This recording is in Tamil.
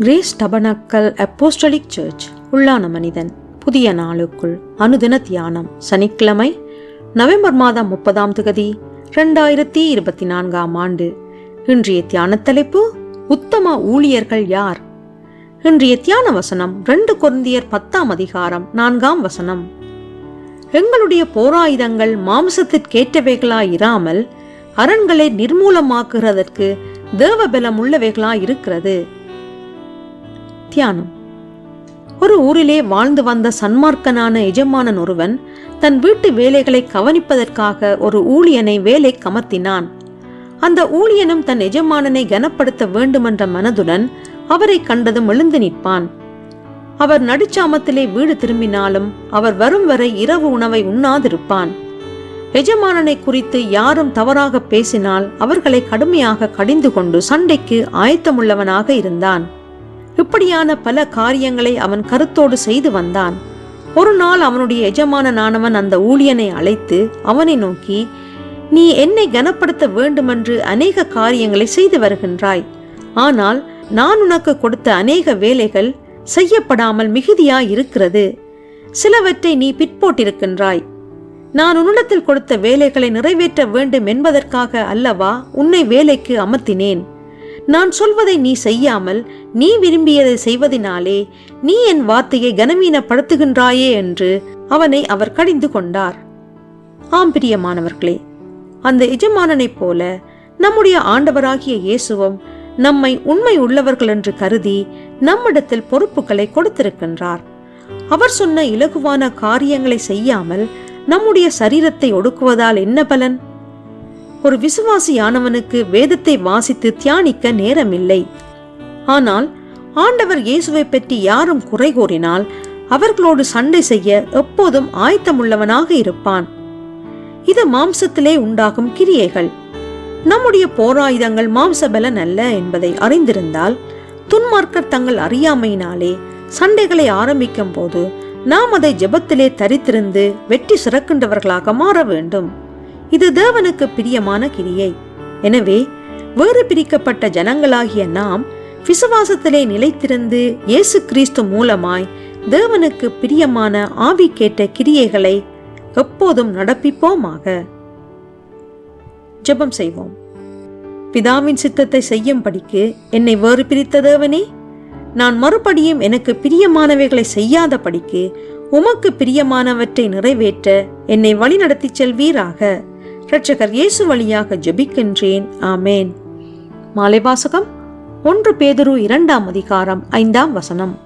Grace tabernacle apostolic search. உள்ளான மனிதன். புதிய நாளுக்குள் அனுதின தியானம். சனிக்கிழமை நவம்பர் மாதம் முப்பதாம் திகதி ரெண்டாயிரத்தி இருபத்தி நான்காம் ஆண்டு. இன்றைய தியான தலைப்பு உத்தம ஊழியர்கள் யார்? இன்றைய தியான வசனம் ரெண்டு குருந்தியர் பத்தாம் அதிகாரம் நான்காம் வசனம். எங்களுடைய போராயுதங்கள் மாம்சத்திற்கேற்றவைகளாயிராமல் அரண்களை நிர்மூலமாக்குறதற்கு தேவபலம் உள்ளவைகளாயிருக்கிறது தியானம். ஒரு ஊரிலே வாழ்ந்து வந்த சன்மார்க்கனான எஜமானன் ஒருவன் தன் வீட்டு வேலைகளை கவனிப்பதற்காக ஒரு ஊழியனை வேலை கமர்த்தினான். அந்த ஊழியனும் தன் எஜமானனை கனப்படுத்த வேண்டுமென்ற மனதுடன் அவரை கண்டதும் எழுந்து நிற்பான். அவர் நடுச்சாமத்திலே வீடு திரும்பினாலும் அவர் வரும் வரை இரவு உணவை உண்ணாதிருப்பான். எஜமானனை குறித்து யாரும் தவறாக பேசினால் அவர்களை கடுமையாக கடிந்து கொண்டு சண்டைக்கு ஆயத்தமுள்ளவனாக இருந்தான். இப்படியான பல காரியங்களை அவன் கருத்தோடு செய்து வந்தான். ஒரு நாள் அவனுடைய எஜமானனானவன் அந்த ஊழியனை அழைத்து அவனை நோக்கி நீ என்னை கனப்படுத்த வேண்டுமென்று அநேக காரியங்களை செய்து வருகின்றாய். ஆனால் நான் உனக்கு கொடுத்த அநேக வேலைகள் செய்யப்படாமல் மிகுதியாய் இருக்கிறது சிலவற்றை நீ பிற்போட்டிருக்கின்றாய். நான் உன்னிடத்தில் கொடுத்த வேலைகளை நிறைவேற்ற வேண்டும் என்பதற்காக அல்லவா உன்னை வேலைக்கு அமர்த்தினேன். நான் சொல்வதை நீ செய்யாமல் நீ விரும்பியதை செய்வதினாலே நீ என் வார்த்தையை கனவீனப்படுத்துகின்றாயே என்று அவனை அவர் கடிந்து கொண்டார். ஆம் பிரியமானவர்களே அந்த எஜமானனைப் போல நம்முடைய ஆண்டவராகிய இயேசுவும் நம்மை உண்மை உள்ளவர்கள் என்று கருதி நம்மிடத்தில் பொறுப்புகளை கொடுத்திருக்கின்றார். அவர் சொன்ன இலகுவான காரியங்களை செய்யாமல் நம்முடைய சரீரத்தை ஒடுக்குவதால் என்ன பலன்? ஒரு விசுவாசியானவனுக்கு வேதத்தை வாசித்து தியானிக்க நேரமில்லை. ஆனால் ஆண்டவர் இயேசுவை பற்றி யாரும் குறை கூறினால் அவர்களோடு சண்டை செய்ய எப்போதும் ஆயத்தமுள்ளவனாக இருப்பான். இது மாம்சத்திலே உண்டாகும் கிரியைகள். நம்முடைய போராயுதங்கள் மாம்சபலன் அல்ல என்பதை அறிந்திருந்தால் துன்மார்க்கர் தங்கள் அறியாமையினாலே சண்டைகளை ஆரம்பிக்கும் போது நாம் அதை ஜெபத்திலே தரித்திருந்து வெற்றி சிறக்கின்றவர்களாக மாற வேண்டும். இது தேவனுக்கு பிரியமான கிரியை எனவே வேறு பிரிக்கப்பட்ட ஜனங்களாகிய நாம் விசுவாசத்திலே நிலைத்திருந்து இயேசு கிறிஸ்து மூலமாய் தேவனுக்கு பிரியமான ஆவி கேட்ட கிரியைகளை எப்போதும் நடப்பிப்போமாக. ஜெபம் செய்வோம். பிதாவின் சித்தத்தை செய்யும்படிக்கு என்னை வேறு பிரித்த தேவனே நான் மறுபடியும் எனக்கு பிரியமானவைகளை செய்யாத படிக்கு உமக்கு பிரியமானவற்றை நிறைவேற்ற என்னை வழிநடத்திச் செல்வீராக. இரட்சகர் இயேசு வழியாக ஜெபிக்கின்றேன். ஆமேன். மாலை வாசகம் ஒன்று பேதுரு இரண்டாம் அதிகாரம் ஐந்தாம் வசனம்.